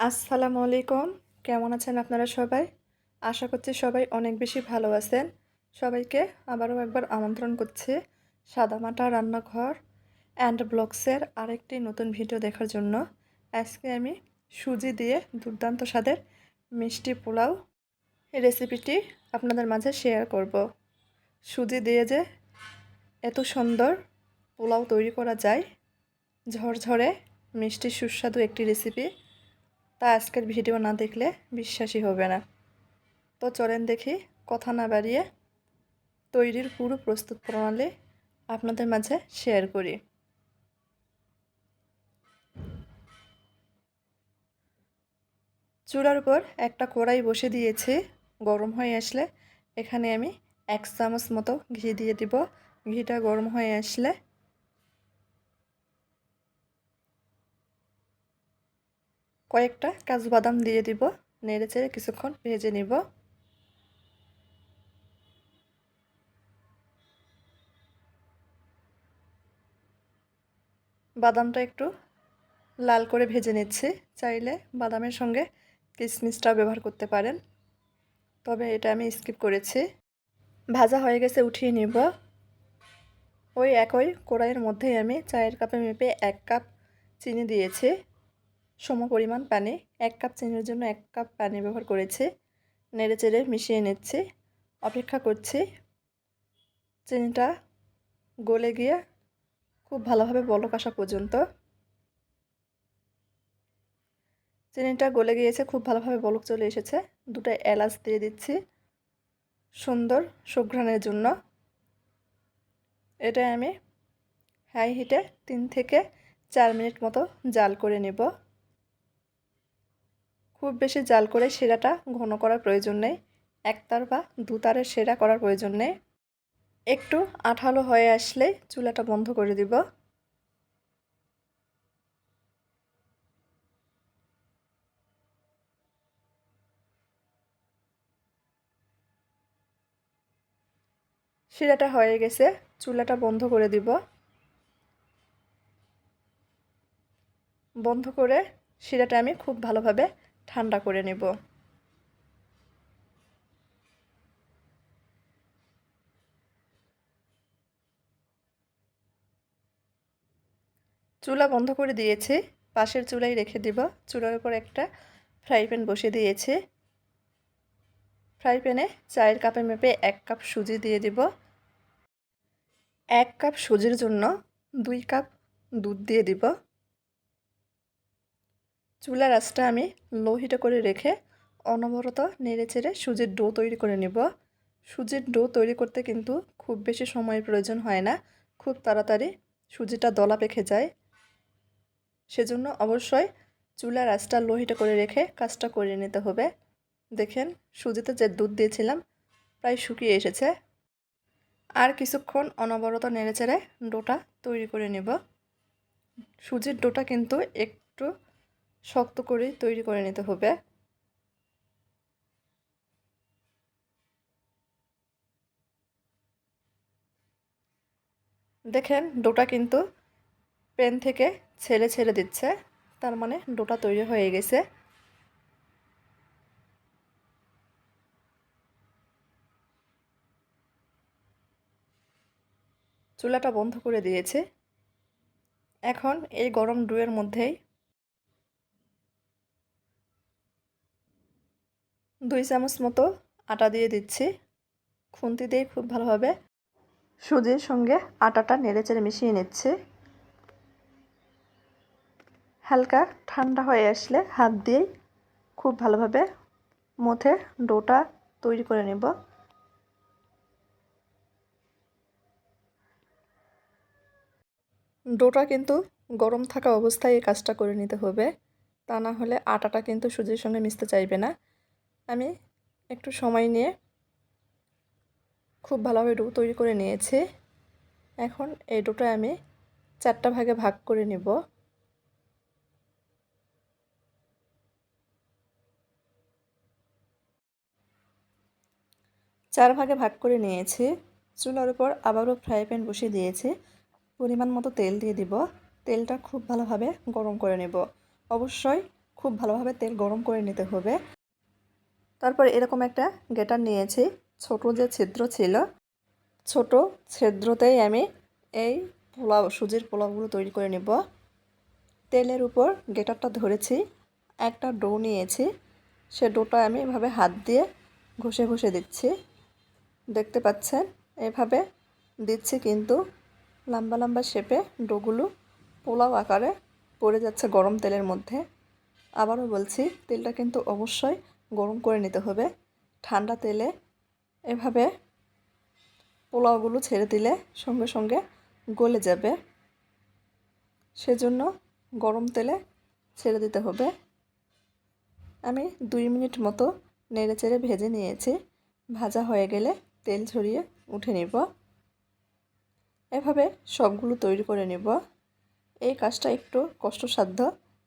আসসালামু আলাইকুম। কেমন আছেন আপনারা সবাই? আশা করছি সবাই অনেক বেশি ভালো আছেন। সবাইকে আবারও একবার আমন্ত্রণ করছি সাদামাটা রান্নাঘর অ্যান্ড ব্লগসের আরেকটি নতুন ভিডিও দেখার জন্য। আজকে আমি সুজি দিয়ে দুর্দান্ত স্বাদের মিষ্টি পোলাও রেসিপিটি আপনাদের মাঝে শেয়ার করব। সুজি দিয়ে যে এত সুন্দর পোলাও তৈরি করা যায়, ঝরঝরে মিষ্টি সুস্বাদু একটি রেসিপি। তা আজকের ভিডিও না দেখলে বিশ্বাসই হবে না। তো চলেন দেখি কথা না বাড়িয়ে তৈরির পুরো প্রস্তুত প্রণালী আপনাদের মাঝে শেয়ার করি। চুলার উপর একটা কড়াই বসে দিয়েছি, গরম হয়ে আসলে এখানে আমি এক চামচ মতো ঘি দিয়ে দিব। ঘিটা গরম হয়ে আসলে কয়েকটা কাজু বাদাম দিয়ে দিব, নেড়ে চেড়ে কিছুক্ষণ ভেজে নিব। বাদামটা একটু লাল করে ভেজে নিচ্ছি, চাইলে বাদামের সঙ্গে কিশমিশটা ব্যবহার করতে পারেন। তবে এটা আমি স্কিপ করেছি। ভাজা হয়ে গেছে, উঠিয়ে নিব। ওই একই কড়াইয়ের মধ্যেই আমি চায়ের কাপে মেপে এক কাপ চিনি দিয়েছি। সম পরিমাণ পানি এক কাপ চিনির জন্য এক কাপ পানি ব্যবহার করেছি। নেড়ে চেড়ে মিশিয়ে নিচ্ছি। অপেক্ষা করছি। চিনিটা গলে গিয়ে খুব ভালোভাবে বলক আসা পর্যন্ত। চিনিটা গলে গিয়েছে, খুব ভালোভাবে বলক চলে এসেছে। দুটো এলাচ দিয়ে দিচ্ছি সুন্দর সুঘ্রাণের জন্য। এটা আমি হাই হিটে তিন থেকে চার মিনিট মতো জাল করে নেব। খুব বেশি জাল করে সেরাটা ঘন করার প্রয়োজন নেই। একতার বা দুতারের সেরা করার প্রয়োজন নেই। একটু আঠালো হয়ে আসলে চুলাটা বন্ধ করে দিব। শিরাটা হয়ে গেছে, চুলাটা বন্ধ করে দিব। বন্ধ করে শিরাটা আমি খুব ভালোভাবে ঠান্ডা করে নেব। চুলা বন্ধ করে দিয়েছে। পাশের চুলাই রেখে দিব। চুলার উপর একটা ফ্রাই প্যান বসিয়ে দিয়েছে। ফ্রাই প্যানে চায়ের কাপে মেপে এক কাপ সুজি দিয়ে দিব। এক কাপ সুজির জন্য দুই কাপ দুধ দিয়ে দিব। চুলার আঁচটা আমি লো হিটে করে রেখে অনবরত নেড়ে চেড়ে সুজির ডো তৈরি করে নেব। সুজির ডো তৈরি করতে কিন্তু খুব বেশি সময়ের প্রয়োজন হয় না। খুব তাড়াতাড়ি সুজিটা দলা পেখে যায়। সেজন্য অবশ্যই চুলার আঁচটা লো হিটে করে রেখে কাজটা করে নিতে হবে। দেখেন সুজিতে যে দুধ দিয়েছিলাম প্রায় শুকিয়ে এসেছে। আর কিছুক্ষণ অনবরত নেড়ে চেড়ে ডোটা তৈরি করে নেব। সুজির ডোটা কিন্তু একটু শক্ত করে তৈরি করে নিতে হবে। দেখেন ডোটা কিন্তু পেন থেকে ছেড়ে ছেড়ে দিচ্ছে, তার মানে ডোটা তৈরি হয়ে গেছে। চুলাটা বন্ধ করে দিয়েছে। এখন এই গরম ডুয়ের মধ্যেই দুই চামচ মতো আটা দিয়ে দিচ্ছি। খুন্তি দিয়ে খুব ভালোভাবে সুজির সঙ্গে আটাটা নেড়েচেড়ে মিশিয়ে নিচ্ছে। হালকা ঠান্ডা হয়ে আসলে হাত দিয়েই খুব ভালোভাবে মথে ডোটা তৈরি করে নেব। ডোটা কিন্তু গরম থাকা অবস্থায় এই কাজটা করে নিতে হবে। তা না হলে আটাটা কিন্তু সুজির সঙ্গে মিশতে চাইবে না। আমি একটু সময় নিয়ে খুব ভালোভাবে ডো তৈরি করে নিয়েছি। এখন এই ডোটা আমি চারটা ভাগে ভাগ করে নেব। চার ভাগে ভাগ করে নিয়েছি। চুলার উপর আবারও ফ্রাই প্যান বসিয়ে দিয়েছি। পরিমাণ মতো তেল দিয়ে দিব। তেলটা খুব ভালোভাবে গরম করে নেব। অবশ্যই খুব ভালোভাবে তেল গরম করে নিতে হবে। তারপর এরকম একটা গেটার নিয়েছি। ছোট যে ছিদ্র ছিল, ছোট ছিদ্রতেই আমি এই পোলাও, সুজির পোলাওগুলো তৈরি করে নেব। তেলের উপর গেটারটা ধরেছি, একটা ডো নিয়েছি। সে ডোটা আমি এভাবে হাত দিয়ে ঘষে ঘষে দিচ্ছি। দেখতে পাচ্ছেন, এভাবে দিচ্ছি কিন্তু লম্বা লম্বা শেপে ডোগুলো পোলাও আকারে পড়ে যাচ্ছে গরম তেলের মধ্যে। আবারও বলছি, তেলটা কিন্তু অবশ্যই গরম করে নিতে হবে। ঠান্ডা তেলে এভাবে পোলাওগুলো ছেড়ে দিলে সঙ্গে সঙ্গে গলে যাবে। সেজন্য গরম তেলে ছেড়ে দিতে হবে। আমি দুই মিনিট মতো নেড়ে চেড়ে ভেজে নিয়েছি। ভাজা হয়ে গেলে তেল ঝরিয়ে উঠে নিব। এভাবে সবগুলো তৈরি করে নিব। এই কাজটা একটু কষ্টসাধ্য,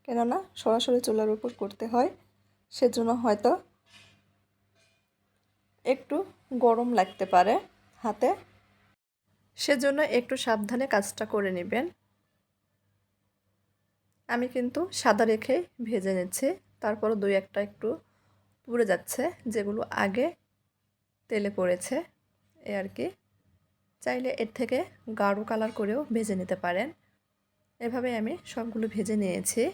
কেননা সরাসরি চুলার উপর করতে হয়। সেজন্য হয়তো একটু গরম লাগতে পারে হাতে। সেজন্য একটু সাবধানে কাজটা করে নেবেন। আমি কিন্তু সাদা রেখে ভেজে নিচ্ছি। তারপর দুই একটা একটু পুড়ে যাচ্ছে, যেগুলো আগে তেলে পড়েছে। এ আর কি। চাইলে এর থেকে গাঢ় কালার করেও ভেজে নিতে পারেন। এভাবে আমি সবগুলো ভেজে নিয়েছি।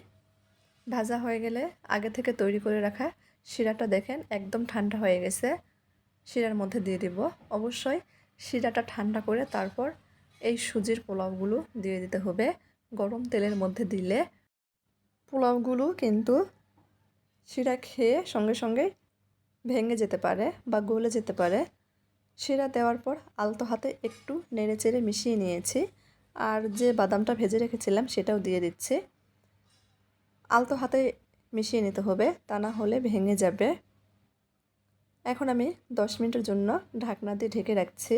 ভাজা হয়ে গেলে আগে থেকে তৈরি করে রাখা শিরাটা দেখেন একদম ঠান্ডা হয়ে গেছে। শিরার মধ্যে দিয়ে দিব। অবশ্যই শিরাটা ঠান্ডা করে তারপর এই সুজির পোলাওগুলো দিয়ে দিতে হবে। গরম তেলের মধ্যে দিলে পোলাওগুলো কিন্তু শিরা খেয়ে সঙ্গে সঙ্গে ভেঙে যেতে পারে বা গলে যেতে পারে। শিরা দেওয়ার পর আলতো হাতে একটু নেড়ে চেড়ে মিশিয়ে নিয়েছি। আর যে বাদামটা ভেজে রেখেছিলাম সেটাও দিয়ে দিচ্ছি। আলতো হাতে মিশিয়ে নিতে হবে, তা না হলে ভেঙে যাবে। এখন আমি দশ মিনিটের জন্য ঢাকনা দিয়ে ঢেকে রাখছি।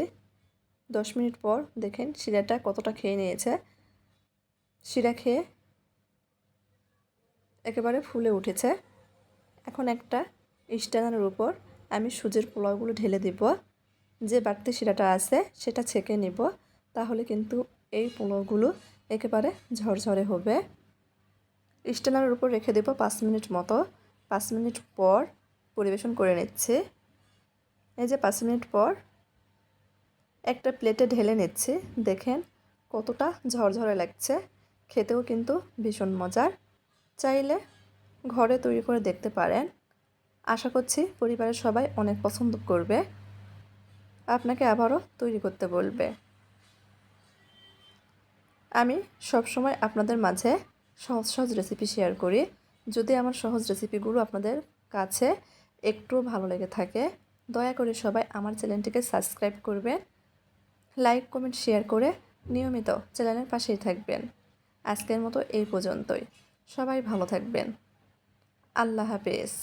দশ মিনিট পর দেখেন শিরাটা কতটা খেয়ে নিয়েছে। শিরা খেয়ে একেবারে ফুলে উঠেছে। এখন একটা স্ট্যান্ডারের উপর আমি সুজির পোলাওগুলো ঢেলে দিব। যে বাড়তি শিরাটা আছে সেটা ছেঁকে নিব, তাহলে কিন্তু এই পোলাওগুলো একেবারে ঝরঝরে হবে। স্ট্যান্ডারের উপর রেখে দেবো পাঁচ মিনিট মতো। পাঁচ মিনিট পর পরিবেশন করে নিচ্ছি। এই যে পাঁচ মিনিট পর একটা প্লেটে ঢেলে নিচ্ছি। দেখেন কতটা ঝরঝরে লাগছে। খেতেও কিন্তু ভীষণ মজার। চাইলে ঘরে তৈরি করে দেখতে পারেন। আশা করছি পরিবারের সবাই অনেক পছন্দ করবে। আপনাকে আবারও তৈরি করতে বলবে। আমি সবসময় আপনাদের মাঝে সহজ সহজ রেসিপি শেয়ার করি। যদি আমার সহজ রেসিপিগুলো আপনাদের কাছে একটু ভালো লেগে থাকে, দয়া করে সবাই আমার চ্যানেলটিকে সাবস্ক্রাইব করবেন লাইক কমেন্ট শেয়ার করে নিয়মিত চ্যানেলের পাশেই থাকবেন। আজকের মতো এই পর্যন্তই। সবাই ভালো থাকবেন। আল্লাহ হাফেজ।